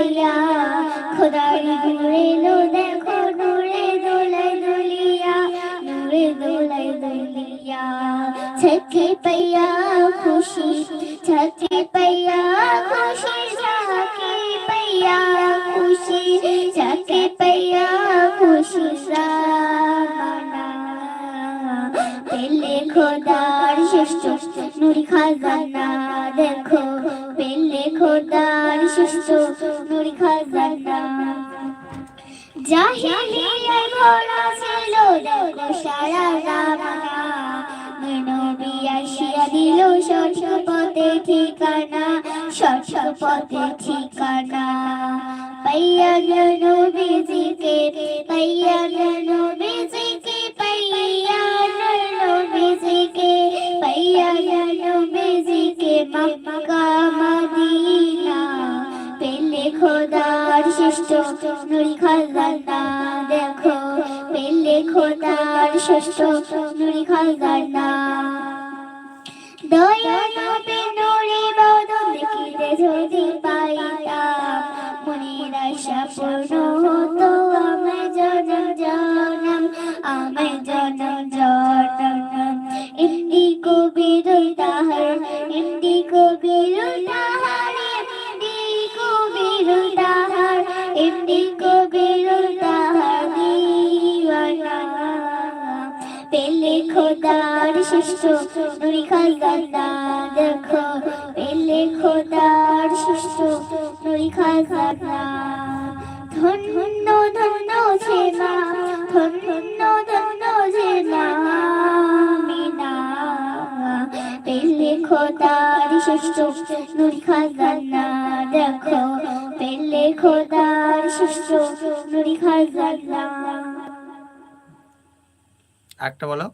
জ্বালাইয়া খোদার নূরে লো দেখো নূরে দোলাই দোলিয়া, নূরে দোলাই দোলিয়া। ছকে পাইয়া খুশি ছকে পাইয়া খুশি ছকে পাইয়া খুশি ছকে পাইয়া খুশি সামানা পেলে খোদার শ্রেষ্ঠ নুরি খাজানা দেখো, পেলে খোদার শ্রেষ্ঠ নুরি খাজানা। জাহিলিয়ায় ভরা ছিল দিল সঠিক পথে ঠিকানা, সঠিক পথে ঠিকানা। পাইয়া নবীজিকে পাইয়া নবীজিকে খোদার শ্রেষ্ঠ নুরি খাজানা দেখো, পেলে খোদার শ্রেষ্ঠ নুরি খাজানা। দয়া নবে নুরি বদন দেখিতে যদি পাইতাম, মনের আশা পূর্ণ হতো। নুরি খাজানা দেখো পেলে খোদার শিষ্য নুরি খাজানা। একটা বলো।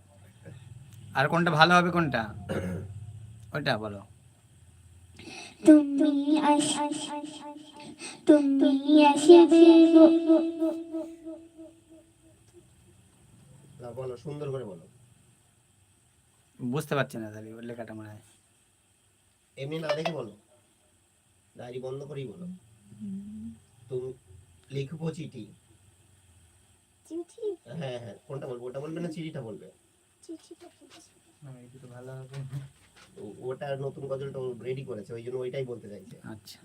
আর কোনটা ভালো হবে কোনটা? ওইটা বলো। তুমি আস তুমি আসবে না, বলো সুন্দর করে বলো। বুঝতে পারছি না তাহলে লেখাটা মনে হয়। এমনি না দেখে বলো। ডায়েরি বন্ধ করেই বলো। তুমি লিখব চিঠি। চিঠি? হ্যাঁ হ্যাঁ। কোনটা বলব? ওটা বলবে না চিঠিটা বলবে? ওটা নতুন গজলটা রেডি করেছে ওই জন্য ওইটাই বলতে চাইছে। আচ্ছা।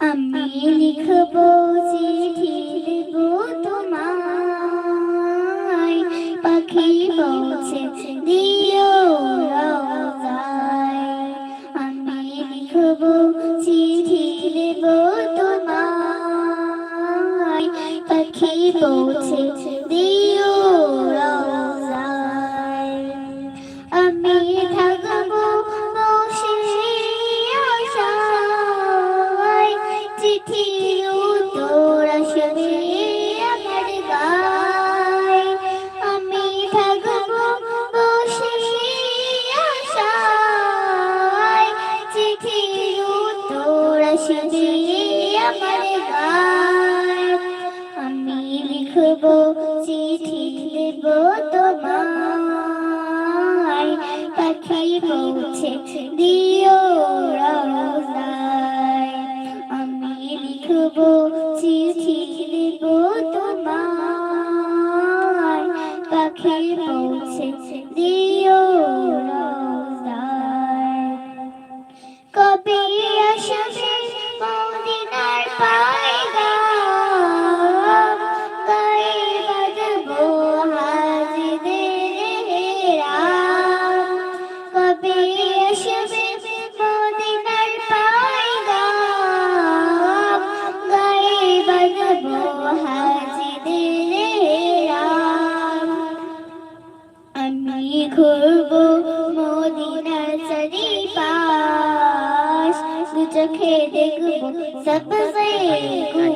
আমি লিখব চিঠি দেব তোমায়। পাখি পৌঁছে দিও দিও কবে আসবে सब सही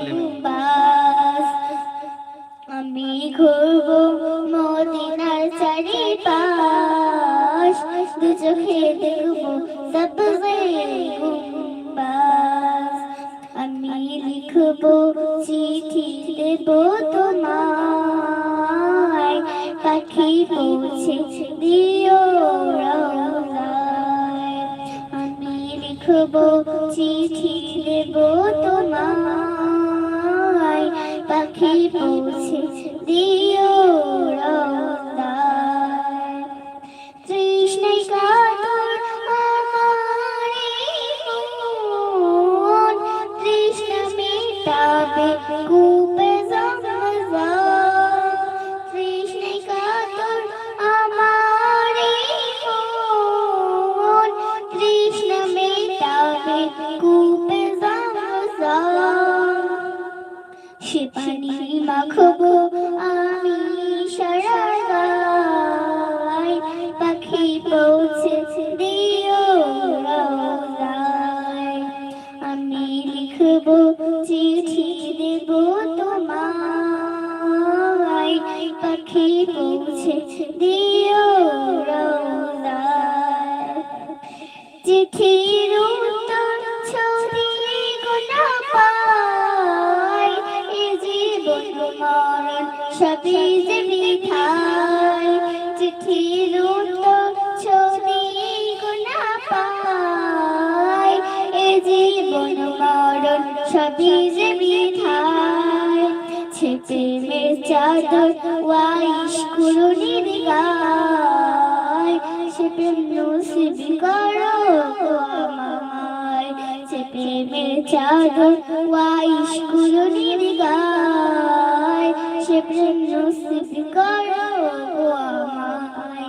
প্রেমের চাদর ওয়াইশ কুরুনির গায় সে প্রেম নসিব করো গো আমায়।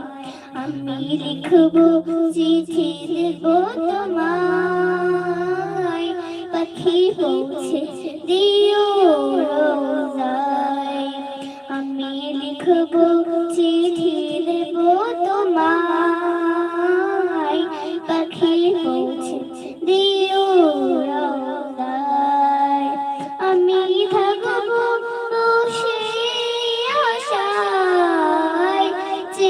আমি লিখব চিঠি দেব তোমায়। পাখি পৌঁছে দিও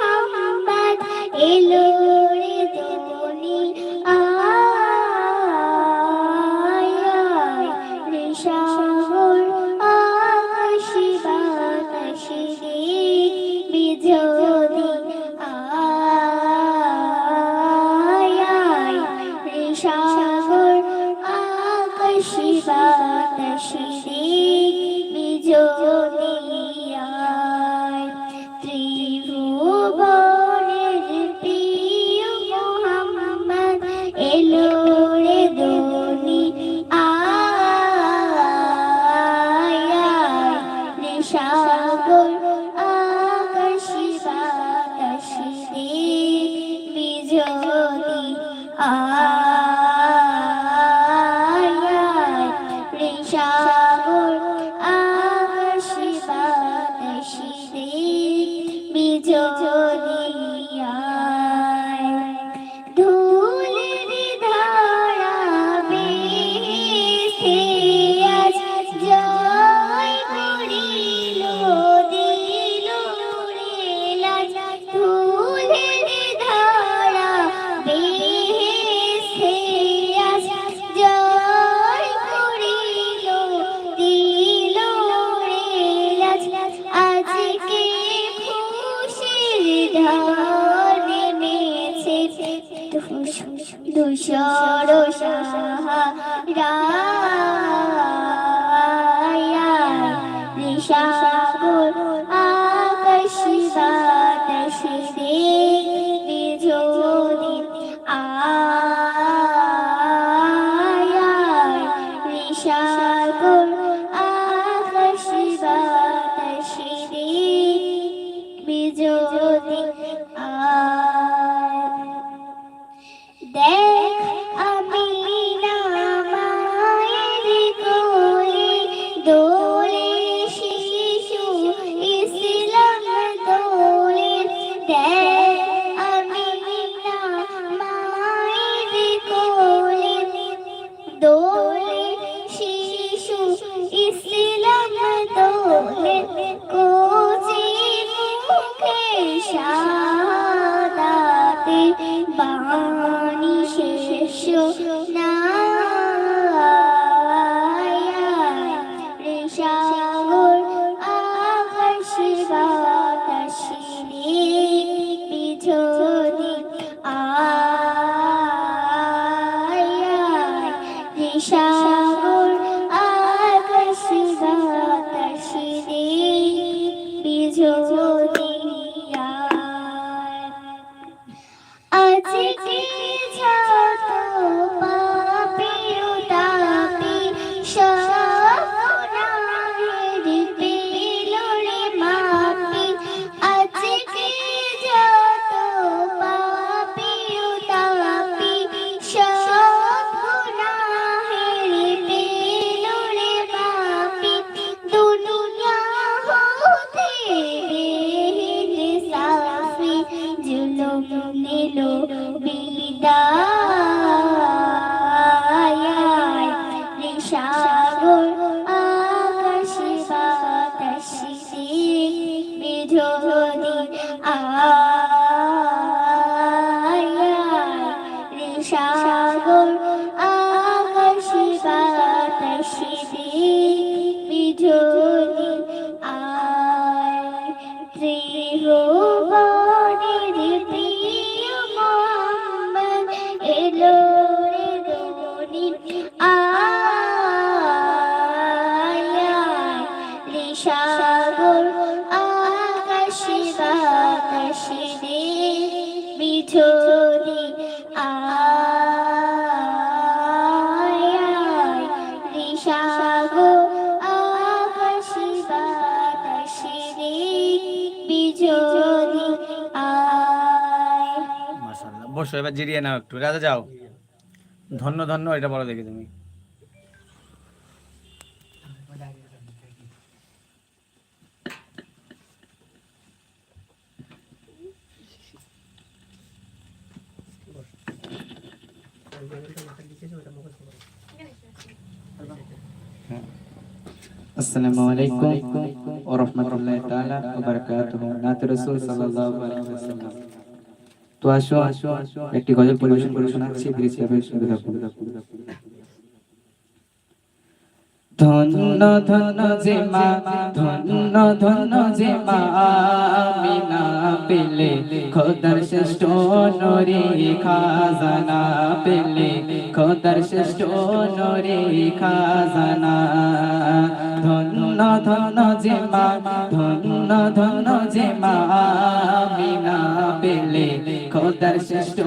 মোহাম্মদ এলো রে দুনিয়া রিশা যদি ধূসর সাহা এবার জিরিয়ে নাও একটু রাজা যাও ধন্য ধন্য এটা বলো দেখি তুমি ওই বেলুনটা মাথায় দিয়েছে ওটা মুখে করো আসসালামু আলাইকুম ওয়া রাহমাতুল্লাহি তাআলা ওয়া বারাকাতুহু নাত রাসূল সাল্লাল্লাহু আলাইহি ওয়াসাল্লাম তো আসো আসো আসো একটি গজল পরিবেশন করে শোনাচ্ছি প্লিজ সবাই শুনতে থাকুন ধন্য ধন্য যে মা, ধন্য ধন্য যে মা আমিনা পেলে খোদার শ্রেষ্ঠ নরে খাজানা পেলে খোদার শ্রেষ্ঠ নরে খাজানা। ধন্য ধন্য যে মা ধন্য ধন্য যে মা, আমিনা পেলে। খোদার শ্রেষ্ঠ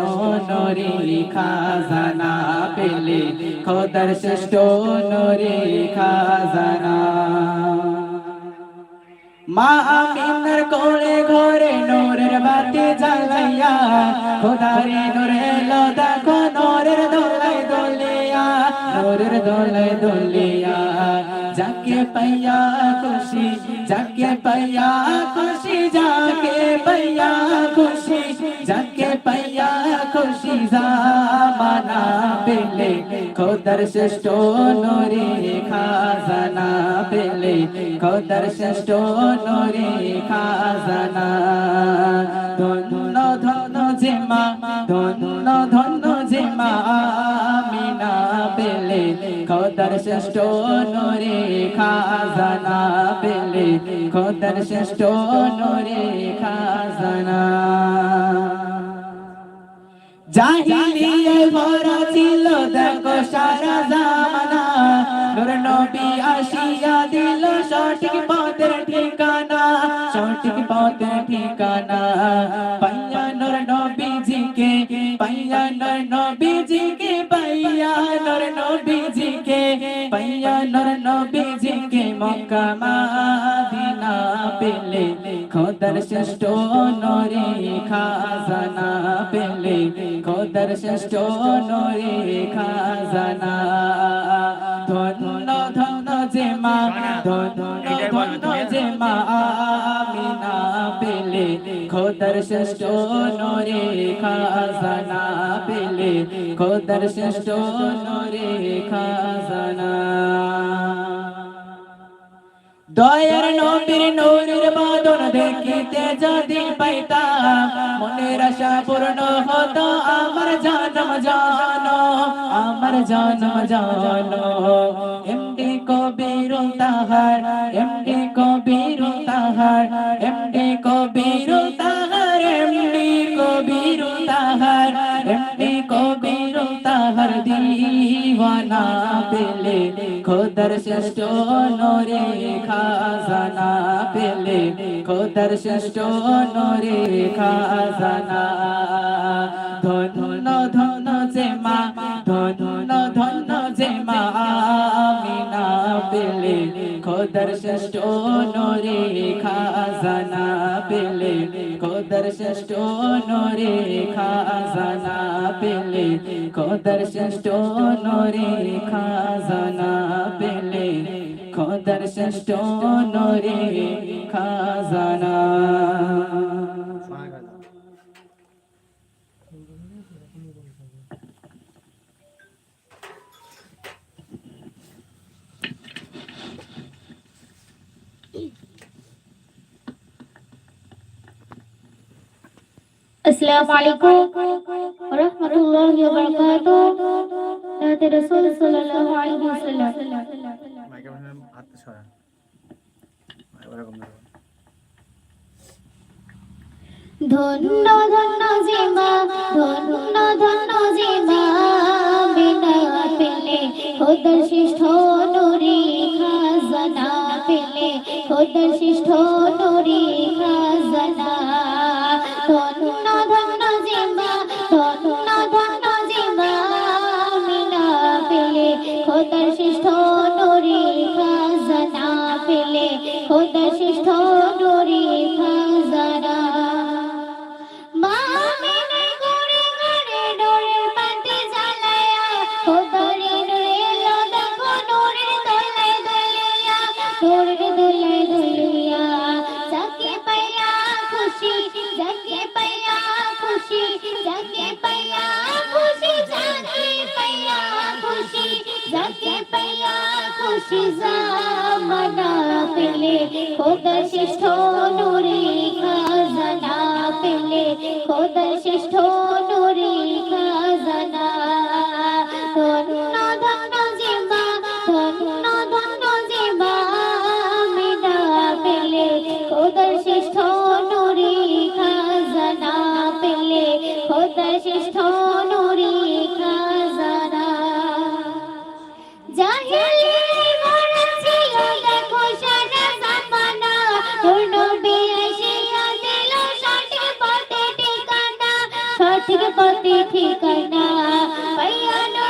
নরে খাজানা পেলে। খোদার শ্রেষ্ঠ নরে খাজানা। মা আমিনার কোলে ঘরে নূরের বাতি জ্বালাইয়া, খোদারে নূরে এলো দেখো নূরের দোলিয়া নূরের দোলাই দোলিয়া যাকে পাইয়া খুশি যাকে পাইয়া খুশি যাকে পাইয়া খুশি যাকে পাইয়া খুশি জামানা পেলে খোদার শ্রেষ্ঠ নরে খাজানা পেলে খোদার শ্রেষ্ঠ নরে খাজানা ধন্য ধন্য যে মা ধন্য ধন্য যে মা আমিনা পেলে খোদার শ্রেষ্ঠ নরে খাজানা পেলে। খোদার শ্রেষ্ঠ নরে খাজানা। জাহিলিয়ে ভরা ছিল দেখো সারা মক্কা মাদিনা পেলে খোদার শ্রেষ্ঠ নরে খাজানা পেলে খোদার শ্রেষ্ঠ নরে খাজানা ধন্য ধন্য যে মা, ধন্য ধন্য? যে মা আমিনা পেলে খোদার শ্রেষ্ঠ নরে খাজানা পেলে খোদার শ্রেষ্ঠ নরে খাজানা দয়ার নবীর নূরের বাদন দেখিতে যদি পাইতাম মনের আশা পূর্ণ হতো আমার জন্ম জানো আমার জন্ম জানো এমডি কবির তাহার, এমডি কবির তাহার, এমডি কবির দিওয়ানা পেলে খোদার শ্রেষ্ঠ নরে খাজানা পেলে খোদার শ্রেষ্ঠ নরে খাজানা ধন ধন যে মা ধন ধন যে মা আমিনা পেলে খোদার শ্রেষ্ঠ নরে খাজানা পেলে খোদার শ্রেষ্ঠ নরে খাজানা পেলে খোদার শ্রেষ্ঠ নরে খাজানা পেলে খোদার নরে খাজানা। ধন্য ধন্য জিমা ধন্য ধন্য জিমা বিনা পেলে হোদর শ্রেষ্ঠ নুরি খাজনা পেলে হোদর শ্রেষ্ঠ ধন্য ধন্য যে যাকে পাইয়া খুশি জামানা পেলে খোদা শ্রেষ্ঠ নুরি খাজানা পেলে খোদা শ্রেষ্ঠ নুরি খাজানা সঠিক পথে ঠিকানা পাইয়া